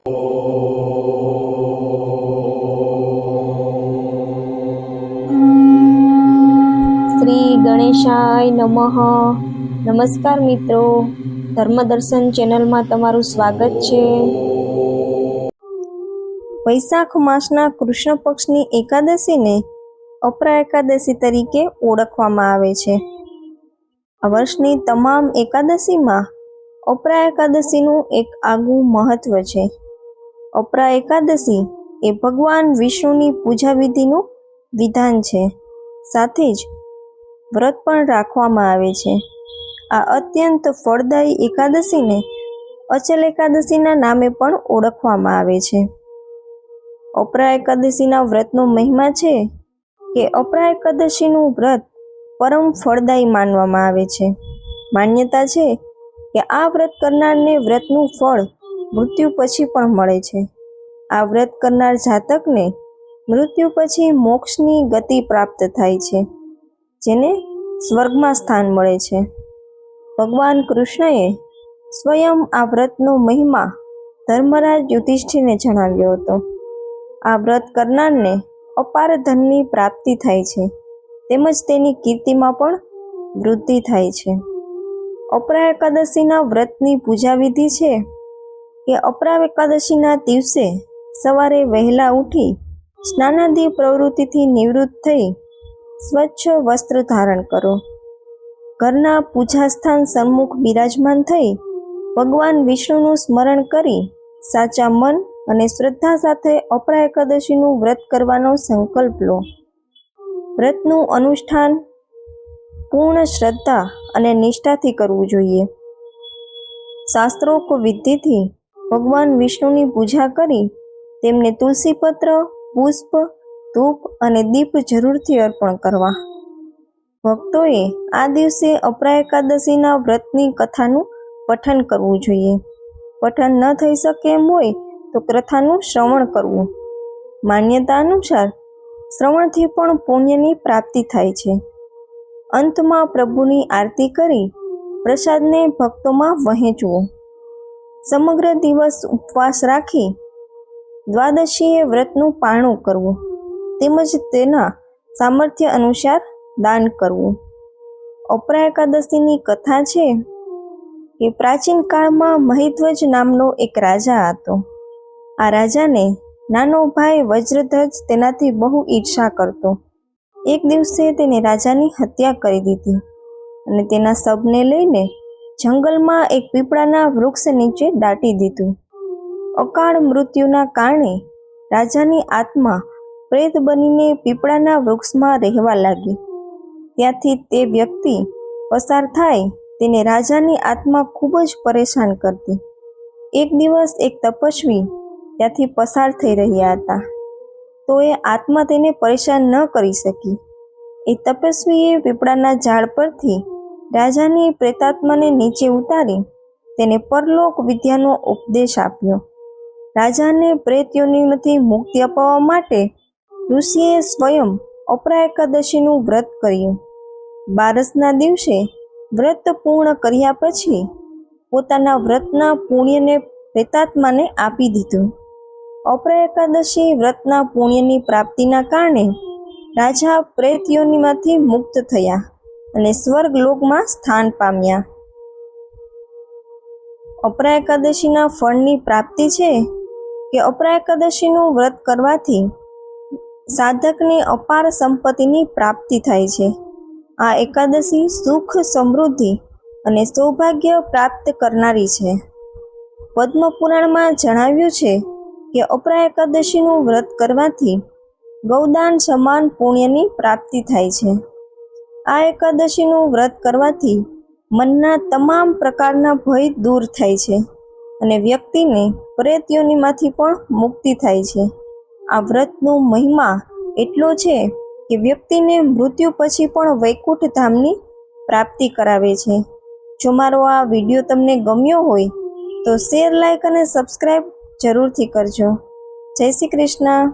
શ્રી ગણેશાય નમઃ. નમસ્કાર મિત્રો. ધર્મદર્શન ચેનલમાં તમારું સ્વાગત છે. વૈશાખ માસના કૃષ્ણ પક્ષની એકાદશીને અપરા એકાદશી તરીકે ઓળખવામાં આવે છે. આ વર્ષની તમામ એકાદશીમાં અપરા એકાદશીનું એક આગવું મહત્વ છે. અપરા એકાદશી એ ભગવાન વિષ્ણુની પૂજા વિધિનું વિધાન છે. સાથે જ વ્રત પણ રાખવામાં આવે છે. આ અત્યંત ફળદાયી એકાદશીને અચલ એકાદશીના નામે પણ ઓળખવામાં આવે છે. અપરા એકાદશીના વ્રતનો મહિમા છે કે અપરા એકાદશીનું વ્રત પરમ ફળદાયી માનવામાં આવે છે. માન્યતા છે કે આ વ્રત કરનારને વ્રતનું ફળ મૃત્યુ પછી પણ મળે છે. આ વ્રત કરનાર જાતકને મૃત્યુ પછી મોક્ષની ગતિ પ્રાપ્ત થાય છે, જેને સ્વર્ગમાં સ્થાન મળે છે. ભગવાન કૃષ્ણએ સ્વયં આ વ્રતનો મહિમા ધર્મરાજ યુધિષ્ઠિરને જણાવ્યો હતો. આ વ્રત કરનારને અપાર ધનની પ્રાપ્તિ થાય છે, તેમજ તેની કીર્તિમાં પણ વૃદ્ધિ થાય છે. અપરા એકાદશીના વ્રતની પૂજા વિધિ છે કે અપરા એકાદશીના દિવસે સવારે વહેલા ઉઠી સ્નાનાદિ પ્રવૃત્તિથી નિવૃત્ત થઈ સ્વચ્છ વસ્ત્ર ધારણ કરો. ઘરના પૂજાસ્થાન સન્મુખ બિરાજમાન થઈ ભગવાન વિષ્ણુનું સ્મરણ કરી સાચા મન અને શ્રદ્ધા સાથે અપરા એકાદશીનું વ્રત કરવાનો સંકલ્પ લો. વ્રતનું અનુષ્ઠાન પૂર્ણ શ્રદ્ધા અને નિષ્ઠાથી કરવું જોઈએ. શાસ્ત્રોક વિધિથી ભગવાન વિષ્ણુની પૂજા કરી તેમને તુલસીપત્ર, પુષ્પ, ધૂપ અને દીપ જરૂરથી અર્પણ કરવા. ભક્તોએ આ દિવસે અપરા એકાદશીના વ્રતની કથાનું પઠન કરવું જોઈએ. પઠન ન થઈ શકે એમ હોય તો કથાનું શ્રવણ કરવું. માન્યતા અનુસાર શ્રવણથી પણ પુણ્યની પ્રાપ્તિ થાય છે. અંતમાં પ્રભુની આરતી કરી પ્રસાદને ભક્તોમાં વહેંચવો. સમગ્ર દિવસ ઉપવાસ રાખી દ્વાદશીએ વ્રતનું પારણું કરવું તેમજ તેના સામર્થ્ય અનુસાર દાન કરવું. અપરા એકાદશીની કથા છે કે પ્રાચીન કાળમાં મહિધ્વજ નામનો એક રાજા હતો. આ રાજાને નાનો ભાઈ વજ્રધ્વજ તેનાથી બહુ ઈર્ષા કરતો. એક દિવસે તેને રાજાની હત્યા કરી દીધી અને તેના શબને લઈને જંગલમાં એક પીપળાના વૃક્ષ નીચે દાટી દીધું. અકાળ મૃત્યુના કારણે રાજાની આત્મા પ્રેત બનીને પીપળાના વૃક્ષમાં રહેવા લાગી. ત્યાંથી તે વ્યક્તિ પસાર થાય તેને રાજાની આત્મા ખૂબ જ પરેશાન કરતી. એક દિવસ એક તપસ્વી ત્યાંથી પસાર થઈ રહ્યા હતા. તો એ આત્મા તેને પરેશાન ન કરી શકી. એ તપસ્વીએ પીપળાના ઝાડ પરથી રાજાની પ્રેતાત્માને નીચે ઉતારી તેને પરલોક વિદ્યાનો ઉપદેશ આપ્યો. રાજાને પ્રેત યોનિમાંથી મુક્તિ અપાવવા માટે ઋષિએ સ્વયં અપરા એકાદશીનું વ્રત કર્યું. બારસના દિવસે વ્રત પૂર્ણ કર્યા પછી પોતાના વ્રતના પુણ્યને પ્રેતાત્માને આપી દીધું. અપરા એકાદશી વ્રતના પુણ્યની પ્રાપ્તિના કારણે રાજા પ્રેત યોનિમાંથી મુક્ત થયા. અને સ્વર્ગ લોકમાં સ્થાન પામ્યા. અપરા એકાદશીના ફળની પ્રાપ્તિ છે કે અપરા એકાદશીનું વ્રત કરવાથી સાધકને અપાર સંપત્તિની પ્રાપ્તિ થાય છે. આ એકાદશી સુખ, સમૃદ્ધિ અને સૌભાગ્ય પ્રાપ્ત કરનારી છે. પદ્મપુરાણમાં જણાવ્યું છે કે અપરા એકાદશીનું વ્રત કરવાથી ગૌદાન સમાન પુણ્યની પ્રાપ્તિ થાય છે. આ એકાદશીનું વ્રત કરવાથી મનના તમામ પ્રકારના ભય દૂર થાય છે અને વ્યક્તિને પ્રેત્યોનીમાંથી પણ મુક્તિ થાય છે. આ વ્રતનો મહિમા એટલો છે કે વ્યક્તિને મૃત્યુ પછી પણ વૈકુંઠ ધામની પ્રાપ્તિ કરાવે છે. જો મારો આ વીડિયો તમને ગમ્યો હોય તો શેર લાઇક અને સબસ્ક્રાઈબ જરૂરથી કરજો. જય શ્રી કૃષ્ણ.